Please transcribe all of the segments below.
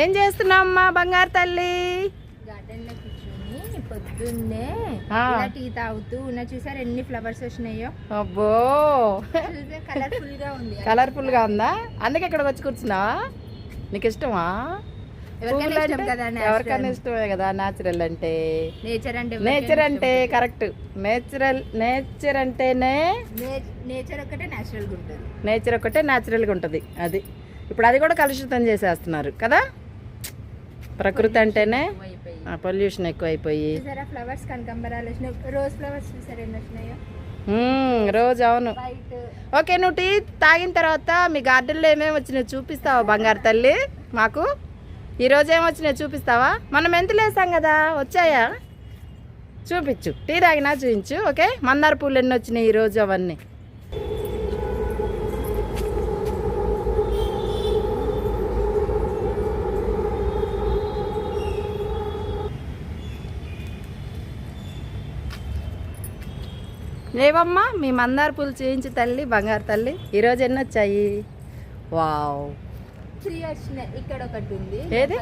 ఏం చేస్తున్నావు అమ్మా బంగారు తల్లి? కూర్చొని పొద్దున్నే టీ తాగుతూ ఉన్న చూసారు ఎన్ని ఫ్లవర్స్ వచ్చినాయో? అబ్బో! కలర్ఫుల్గా ఉంది. కలర్ఫుల్గా ఉందా? అందుకే ఇక్కడికి వచ్చి కూర్చున్నావా? నీకు ఇష్టమా? ఎవరికైనా ఇష్టమే కదా న్యాచురల్ అంటే. నేచర్ అంటే నేచర్ అంటే కరెక్ట్ నేచురల్ నేచర్ అంటేనే నేచర్ ఒక్కటే నేచురల్గా ఉంటుంది. నేచర్ ఒకటే న్యాచురల్గా ఉంటుంది. అది. ఇప్పుడు అది కూడా కలుషితం చేసేస్తున్నారు కదా? ప్రకృతి అంటేనే అయిపోయి పొల్యూషన్ ఫ్లవర్స్ కనకంబరాలు వచ్చినాయి. రోజ్ ఫ్లవర్స్ అవును. ఓకే నువ్వు టీ తాగిన తర్వాత మీ గార్డెన్లో ఏమేమి వచ్చినాయో చూపిస్తావా బంగారు తల్లి? మాకు? ఈరోజు ఏమి వచ్చినాయో చూపిస్తావా? మనం మెంతులు వేసాం కదా? వచ్చాయా? చూపించు. టీ తాగినా చూపించు ఓకే? మందార పూలు ఎన్ని వచ్చినాయి ఈరోజు అవన్నీ? లేవమ్మా మీ మందార పూలు చూపించి తల్లి బంగారు తల్లి ఈరోజు ఎన్ని వచ్చాయి? వావ్. త్రీ వచ్చినాయి. ఇక్కడ ఒకటి ఉంది ఏది?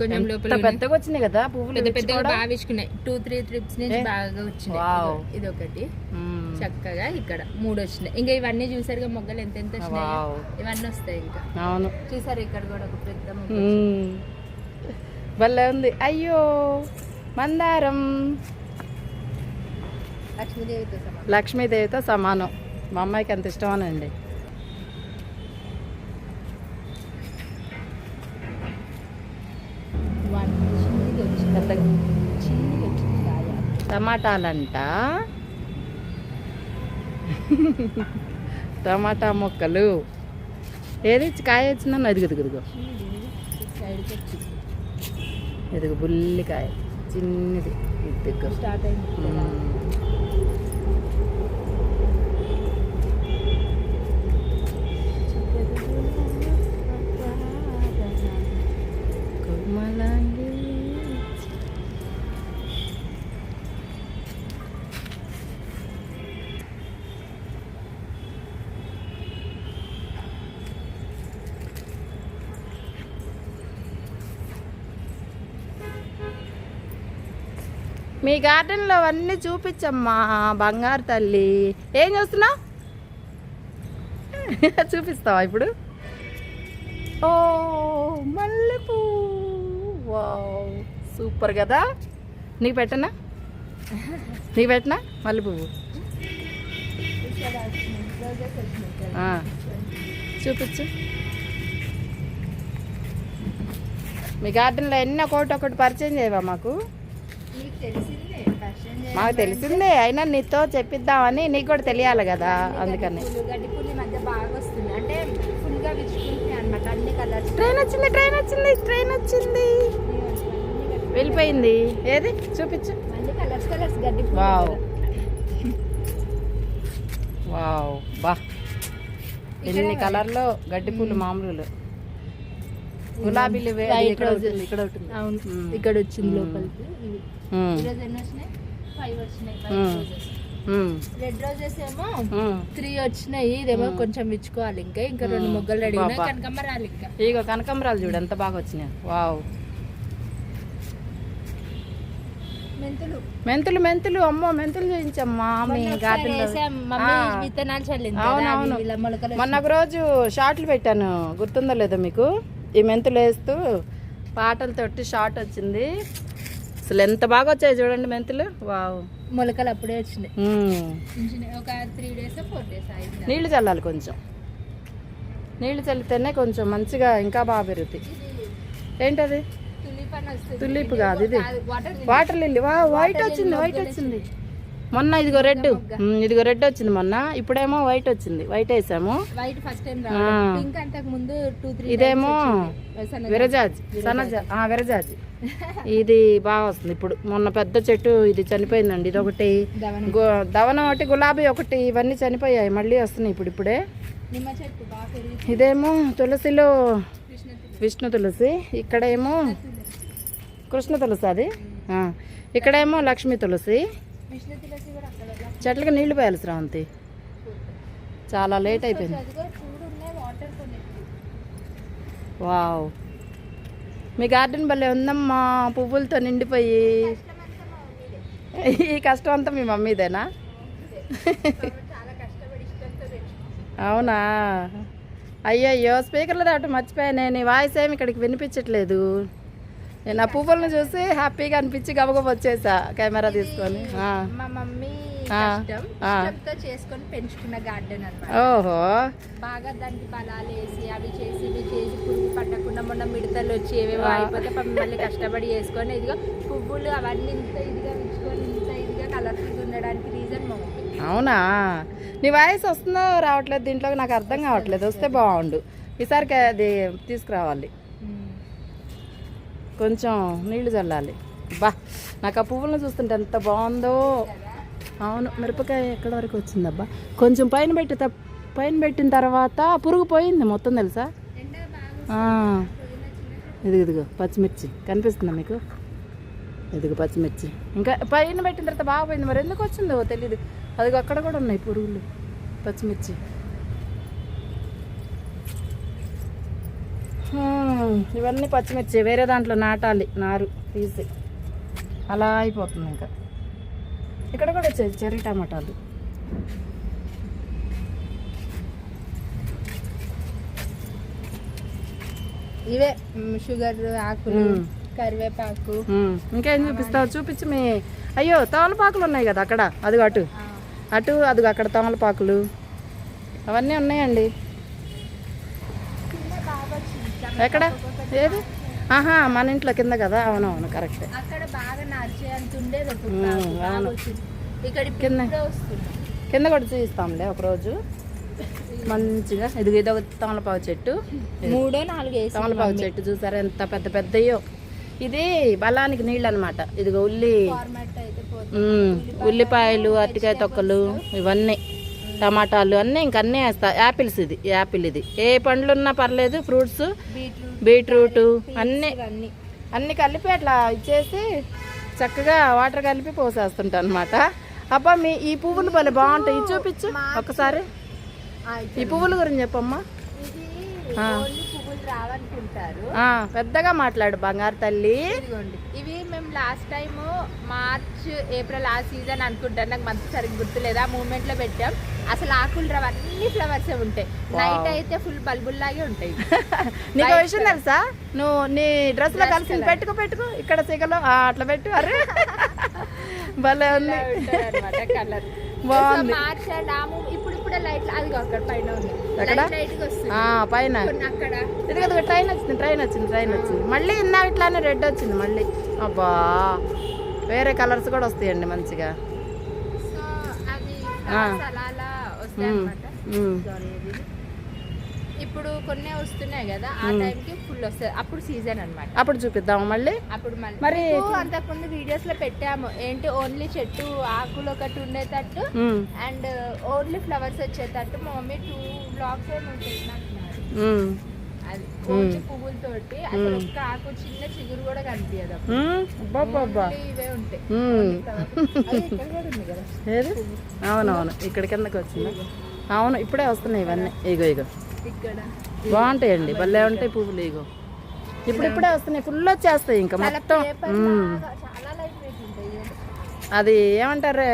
కొంచెం లోపల పెద్దగా వచ్చినాయి కదా పువ్వులు పెద్ద పెద్దగా. బాగా విచ్చుకున్నాయి టూ త్రీ ట్రిప్స్ నుంచి? బాగా వచ్చినాయి. ఇది ఒకటి. చక్కగా ఇక్కడ మూడు వచ్చినాయి. ఇంకా ఇవన్నీ చూసారుగా మొగ్గలు ఎంత ఎంత వచ్చినాయి. ఇవన్నీ వస్తాయి ఇంకా. అవును. చూసారు ఇక్కడ కూడా ఒక పెద్ద. భలే ఉంది. అయ్యో మందారం. లక్ష్మీదేవితో సమానం. మా అమ్మాయికి అంత ఇష్టమేనండి. కాయ టమాటాలంట. టమాటా మొక్కలు. ఏది కాయ వచ్చిందన్న ఎదుగు ఎదుగు ఎదుగు బుల్లికాయ చిన్నది. ఇదిగో. స్టార్ట్ అయింది. కదా. మీ గార్డెన్లో అవన్నీ చూపించమ్మా బంగారు తల్లి. ఏం చూస్తున్నావు? చూపిస్తావా ఇప్పుడు? ఓ మల్లెపూ. వావ్ సూపర్ కదా? నీకు పెట్టనా? నీకు పెట్టనా? మల్లెపువ్వు పువ్వు. చూపించు. మీ గార్డెన్లో ఎన్ని ఒకటి ఒకటి పరిచయం చేయవా మాకు? మీకు తెలిసిందే అయినా నీతో చెప్పిద్దామని నీకు కూడా తెలియాలి కదా అందుకని. ట్రైన్ వచ్చింది ట్రైన్ వచ్చింది ట్రైన్ వచ్చింది. వెళ్ళిపోయింది. ఏది? చూపించు. వావ్. వావ్ బా. ఎన్ని కలర్లో గడ్డి పూలు మామూలు గులాబీలు ఇక్కడ ఇక్కడ అవును. వచ్చింది. లోపలికి. ఈరోజు ఎన్ని వచ్చినాయి? ఫైవ్ వచ్చినాయి. రెడ్ రోజెస్ ఏమో. త్రీ వచ్చినాయి. ఇదేమో కొంచెం విచ్చుకోవాలి ఇంకా. ఇంకా రెండు. మొగ్గలు రెడీ ఉన్నాయి. ఇంకా. ఇగో కనకంబరాలు చూడు ఎంత బాగా వచ్చినాయి. వావ్. మెంతులు. మెంతులు మెంతులు అమ్మో మెంతులు చూపించమ్మా. మీ గార్డెన్ విత్తనాలు చల్లింది కదా, అవును, అవి అవును. ఇలా మొలకలు మొన్న ఒక రోజు షార్ట్లు పెట్టాను. గుర్తుందో లేదో మీకు? ఈ మెంతులు వేస్తూ పాటలతోటి షార్ట్ వచ్చింది. అసలు ఎంత బాగా వచ్చాయి చూడండి మెంతులు. వావ్. మొలకలు అప్పుడే వచ్చినాయి మ్మ్. ఉంచినాయి. ఒక త్రీ డేస్ ఫోర్ డేస్ అయింది. నీళ్ళు చల్లాలి కొంచెం. నీళ్ళు చల్లితేనే కొంచెం మంచిగా ఇంకా బాగా పెరుగుతాయి. ఏంటది? తులిప్ కాదు ఇది. Water water lily. వా వైట్ వచ్చింది వైట్ వచ్చింది. మొన్న ఇదిగో రెడ్. ఇదిగో రెడ్ వచ్చింది మొన్న. ఇప్పుడేమో వైట్ వచ్చింది. వైట్ వేసాము. ఇదేమో విరజాజి. సన్నజ ఆ, విరజాజి. ఇది బాగా వస్తుంది ఇప్పుడు. మొన్న పెద్ద చెట్టు ఇది చనిపోయిందండి. ఇది ఒకటి దవనం ఒకటి గులాబీ ఒకటి ఇవన్నీ చనిపోయాయి. మళ్ళీ వస్తున్నాయి ఇప్పుడు ఇప్పుడే. ఇదేమో తులసిలో. విష్ణు తులసి. ఇక్కడేమో కృష్ణ తులసి అది. ఇక్కడేమో లక్ష్మీ తులసి. చెట్లకు చెట్లకి నీళ్ళు పోయాలి శ్రావంతి. చాలా లేట్ అయిపోయింది. వావ్. మీ గార్డెన్ భలే ఉందమ్మా పువ్వులతో నిండిపోయి. ఈ కష్టం అంతా మీ మమ్మీదేనా? అవునా? అయ్యయ్యో స్పీకర్లో దాటి మర్చిపోయానే నేను వాయిస్ ఏమి ఇక్కడికి వినిపించట్లేదు. నేను ఆ పువ్వులను చూసి హ్యాపీగా అనిపించి గబగబ వచ్చేసా కెమెరా తీసుకొని. మా మమ్మీ చేసుకొని పెంచుకున్న గార్డెన్ ఓహో. బాగా దానికి బలాలు వేసి అవి చేసి ఇవి చేసి పురుగు పట్టకుండా మొన్న మిడతలు వచ్చి ఏవేవో. అయిపోతే మళ్ళీ కష్టపడి చేసుకొని ఇదిగో పువ్వులు అవన్నీ ఇంత ఇదిగా ఉంచుకొని ఇంత ఇదిగా కలర్ఫుల్గా ఉండడానికి రీజన్ మా మమ్మీ. అవునా? నీ వాయిస్ వస్తుందో రావట్లేదు దీంట్లో నాకు అర్థం కావట్లేదు. వస్తే బాగుండు. ఈసారికి అది తీసుకురావాలి. కొంచెం నీళ్ళు చల్లాలి. బా నాకు ఆ పువ్వులను చూస్తుంటే ఎంత బాగుందో. అవును మిరపకాయ ఎక్కడి వరకు వచ్చిందబ్బా? కొంచెం పైన పెట్టి పైన పెట్టిన తర్వాత పురుగు పోయింది మొత్తం తెలుసా? ఇదిగో ఇదిగో పచ్చిమిర్చి. కనిపిస్తుందా మీకు? ఇదిగో పచ్చిమిర్చి. ఇంకా పైన పెట్టిన తర్వాత బాగా పోయింది. మరి ఎందుకు వచ్చిందో తెలియదు అదిగో అక్కడ కూడా ఉన్నాయి పురుగులు పచ్చిమిర్చి. ఇవన్నీ పచ్చిమిర్చి వేరే దాంట్లో నాటాలి నారు తీసి. అలా అయిపోతుంది ఇంకా. ఇక్కడ కూడా వచ్చాయి చెర్రీ టమాటాలు. ఇవే షుగర్ ఆకులు. కరివేపాకు. ఇంకేం చూపిస్తావు? చూపించి మీ అయ్యో తమలపాకులు ఉన్నాయి కదా అక్కడ. అదిగో అటు. అటు అదిగో అక్కడ తమలపాకులు. అవన్నీ ఉన్నాయండి. వచ్చింది. ఎక్కడ? ఏది? ఆహా మన ఇంట్లో కింద కదా. అవునవును కరెక్టే అక్కడ బాగా అవును. కింద. కింద కూడా చూపిస్తాంలే ఒకరోజు. మంచిగా. ఇదిగో ఇదొక తమలపాకు చెట్టు. మూడో నాలుగు వేసి తమలపాకు చెట్టు చూసారా? ఎంత పెద్ద పెద్దయో. ఇది బలానికి నీళ్ళు అనమాట ఇదిగో ఉల్లి. ఉల్లిపాయలు అరటికాయ తొక్కలు ఇవన్నీ. టమాటాలు అన్నీ ఇంక అన్నీ వేస్తా. యాపిల్స్ ఇది యాపిల్ ఇది. ఏ పండ్లు ఉన్నా పర్లేదు ఫ్రూట్స్ బీట్రూట్ అన్నీ. అన్నీ. కలిపి అట్లా ఇచ్చేసి చక్కగా వాటర్ కలిపి పోసేస్తుంటా అనమాట అబ్బా మీ ఈ పువ్వులు భలే బాగుంటాయి. చూపించు ఒకసారి ఈ పువ్వుల గురించి చెప్పమ్మా. పెద్దగా మాట్లాడు బంగారు తల్లి. ఇదిగోండి. ఇవి మేము లాస్ట్ టైం మార్చ్ ఏప్రిల్ ఆ సీజన్ అనుకుంటాను. నాకు మంత్ సరిగ్గా గుర్తులేదు? ఆ మూమెంట్లో పెట్టాం. అసలు ఆకులు రావు అన్ని ఫ్లవర్స్ ఉంటాయి. నైట్ అయితే ఫుల్ బల్బుల్లాగే ఉంటాయి. నీకు విషయం తెలుసా? నువ్వు నీ డ్రెస్లో కలిసి పెట్టుకో పెట్టుకో. ఇక్కడ సిగలో అట్లా పెట్టు అరే భలే ఉంది. మార్చ్ లైట్ అది అక్కడ పైన ఉంది. ఎక్కడ? ట్రైన్ వచ్చింది ట్రైన్ వచ్చింది ట్రైన్ వచ్చింది. మళ్ళీ ఇందా ఇట్లానే రెడ్ వచ్చింది మళ్ళీ. అబ్బా! వేరే కలర్స్ కూడా వస్తాయండి మంచిగా. సో అవి అలా వస్తాయి ఉమ్, అన్నమాట ఉమ్. Sorry, ఇది. ఇప్పుడు కొన్ని వస్తున్నాయి కదా ఆ టైంకి ఫుల్ వస్తుంది. అప్పుడు సీజన్ అన్నమాట. అప్పుడు చూపిద్దాము మళ్ళీ? అప్పుడు మళ్ళీ. మరి అంతకుముందు వీడియోస్లో పెట్టాము. ఏంటి ఓన్లీ చెట్టు ఆకులు ఒకటి ఉండేటట్టు అండ్ ఓన్లీ ఫ్లవర్స్ వచ్చేటట్టు మా మమ్మీ టూ బ్లాక్స్ పువ్వులతోటి అసలు ఒక్క ఆకు చిన్న చిగురు కూడా కనిపించదు అవునవును. ఇక్కడ కిందకి వచ్చింది? అవును ఇప్పుడే వస్తున్నాయి ఇవన్నీ. ఇగో ఇగో. బాగుంటాయండి భలే ఉంటాయి పువ్వులు ఇగో. ఇప్పుడు ఇప్పుడే వస్తున్నాయి ఫుల్ వచ్చేస్తాయి ఇంకా మొత్తం. అది ఏమంటారు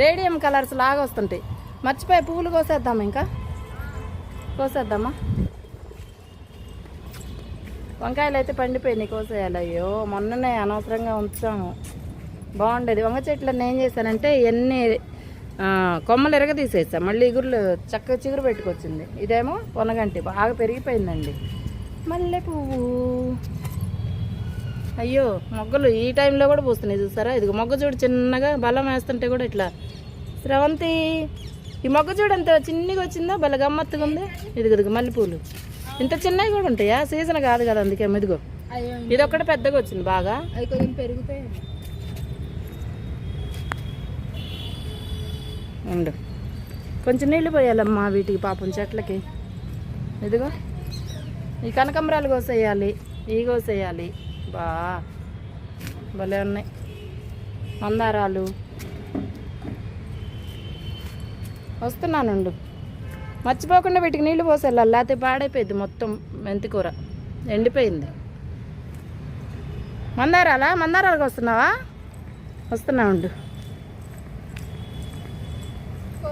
రేడియం కలర్స్ లాగా వస్తుంటాయి. మర్చిపోయి పువ్వులు కోసేద్దామా ఇంకా? కోసేద్దామా? వంకాయలు అయితే పండిపోయినాయి కోసేయాలి. అయ్యో మొన్ననే అనవసరంగా ఉంచాము. బాగుండేది. వంగ చెట్లను ఏం చేశానంటే ఎన్ని కొమ్మలు ఎరగ తీసేసా మళ్ళీ ఇగురులు చక్కగా చిగురు పెట్టుకొచ్చింది. ఇదేమో పొనగంటి. బాగా పెరిగిపోయిందండి. మల్లె పువ్వు అయ్యో మొగ్గలు ఈ టైంలో కూడా పూస్తున్నాయి చూసారా? ఇది మొగ్గ చూడు చిన్నగా బలం వేస్తుంటే కూడా ఇట్లా. స్రవంతి ఈ మొగ్గ చూడు అంత చిన్నగా వచ్చిందా భలే గమ్మత్తుగా ఉంది. ఇదిగో మల్లెపూలు. ఇంత చిన్నవి కూడా ఉంటాయా? సీజన్ కాదు కదా అందుకే అయ్యో. ఇది ఒక్కటి పెద్దగా వచ్చింది బాగా. పెరుగుతాయి ఉండు. కొంచెం నీళ్ళు పోయాలమ్మా వీటికి పాపం చెట్లకి. ఇదిగో ఈ కనకంబరాలు కోసేయాలి ఈ కోసేయాలి. బా భలే ఉన్నాయి. మందారాలు. వస్తున్నానుండు మర్చిపోకుండా వీటికి నీళ్ళు పోసేయాలి. లేకపోతే పాడైపోయింది మొత్తం మెంతికూర ఎండిపోయింది. మందారాలా? మందారాలకు వస్తున్నావా? వస్తున్నా ఉండు కోసేసాక అప్పుడు వాటర్ కోసుకొని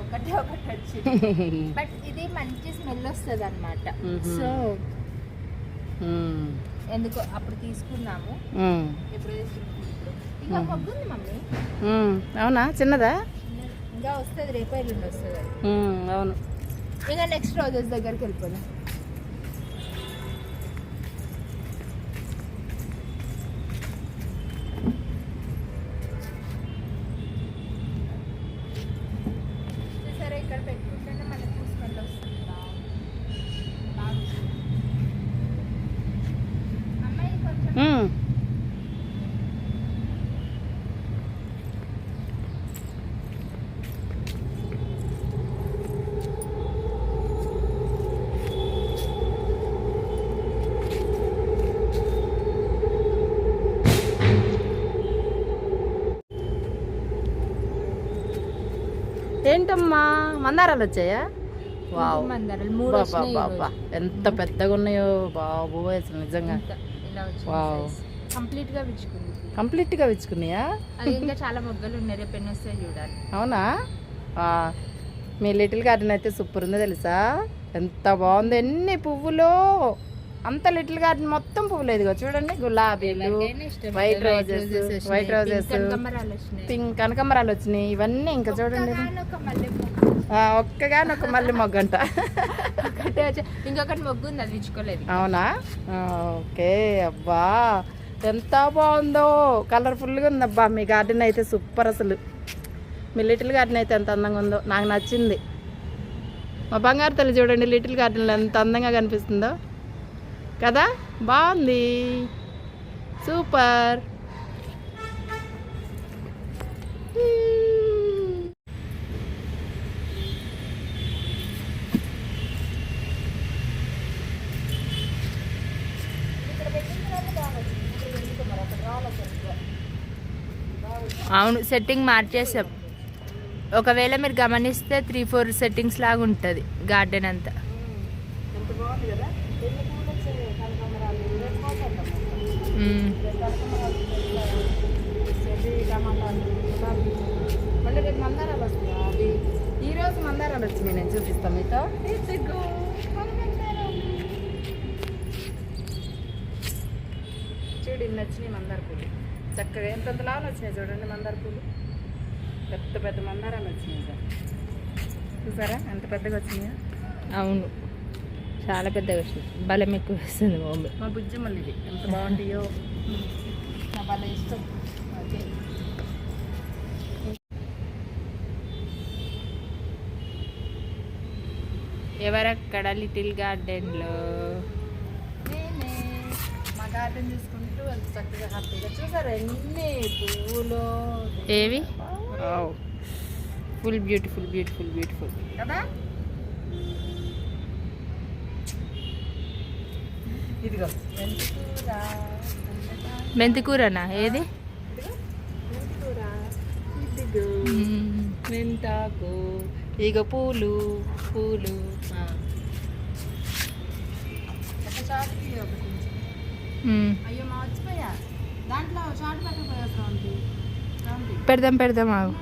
ఒకటి ఒకటి వచ్చింది. బట్ ఇది మంచి స్మెల్ వస్తుంది అనమాట. సో. ఎందుకో అప్పుడు తీసుకున్నాము. ఇప్పుడు. అవునా? చిన్నదా? ఇంకా వస్తుంది రేపు ఎల్లుండి వస్తుంది అవును. ఇంకా నెక్స్ట్ రోజెస్ దగ్గరికి వెళ్ళిపోదాం సరే ఇక్కడ పెట్టుకుంటేనే మనకు స్మెల్ వస్తుంది బాగుంది. బాగుంది. అమ్మాయి కొంచెం ఉమ్. ఏంటమ్మా? మందారాలు వచ్చాయా? వావ్. బాబా. ఎంత పెద్దగా ఉన్నాయో బాబు అసలు నిజంగా. వావ్. వచ్చింది కంప్లీట్గా విచ్చుకుంది. కంప్లీట్గా విచ్చుకున్నాయా? ఇంకా చాలా మొగ్గలు ఉన్నాయి రేపు ఎన్ని వస్తాయి చూడాలి. అవునా? ఆ, మీ లిటిల్ గార్డెన్ అయితే సూపర్ ఉంది తెలుసా? ఎంత బాగుంది ఎన్ని పువ్వులు. అంత లిటిల్ గార్డెన్ మొత్తం పువ్వులు ఇదిగో చూడండి. గులాబీలు వైట్ రోజెస్ వైట్ రోజెస్ కనకాంబరాలు వచ్చినాయి. పింక్ కనకమరాలు వచ్చినాయి. ఇవన్నీ ఇంకా చూడండి. ఒక్కగాని ఒక మళ్ళీ మొగ్గంట ఇంకొకటి మొగ్గు ఉంది అది ఇచ్చుకోలేదు అవునా? ఓకే అబ్బా. ఎంత బాగుందో. కలర్ఫుల్గా ఉందబ్బా. మీ గార్డెన్ అయితే సూపర్ అసలు. మీ లిటిల్ గార్డెన్ అయితే ఎంత అందంగా ఉందో. నాకు నచ్చింది. మా బంగారు తల్లి చూడండి లిటిల్ గార్డెన్లో ఎంత అందంగా కనిపిస్తుందో. కదా? బాగుంది. సూపర్. అవును సెట్టింగ్ మార్చేసాం ఒకవేళ మీరు గమనిస్తే త్రీ ఫోర్ సెట్టింగ్స్ లాగా ఉంటుంది గార్డెన్ అంతా ఎంత బాగుంది కదా ఎన్ని పూలు వచ్చాయి కనకాంబరాలు రేపు పోతాం మ్మ్. మళ్ళీ రేపు మందారాలు వస్తాయి అవి ఈ రోజు మందారాలు వచ్చినాయి నేను చూపిస్తాను మీతో చూడు ఇన్ని వచ్చినాయి మందార పూలు. చక్కగా ఎంతంత లాగా వచ్చినాయి చూడండి మందార పూలు. పెద్ద పెద్ద మందారాలు వచ్చినాయి సార్ చూసారా? ఎంత పెద్దగా వచ్చినాయా? అవును. చాలా పెద్దగా వచ్చింది బలం ఎక్కువ వస్తుంది మమ్మీ. మా బుజ్జి మళ్ళీ ఇది. ఎంత బాగుంటాయో. నా భలే ఇష్టం. ఎవరక్కడ లిటిల్ గార్డెన్లో? నేనే. మా గార్డెన్ చూసుకుంటూ చక్కగా హ్యాపీగా. చూసారా ఎన్ని పువ్వులు ఏవి? Full beautiful beautiful beautiful. కదా? ఇదిగో. మెంతికూరనా? ఏది. మెంతాకు. ఇక పూలు పూలు. అయ్యో దాంట్లో పెట్టకపోయా పెడదాం పెడదాం ఆగు.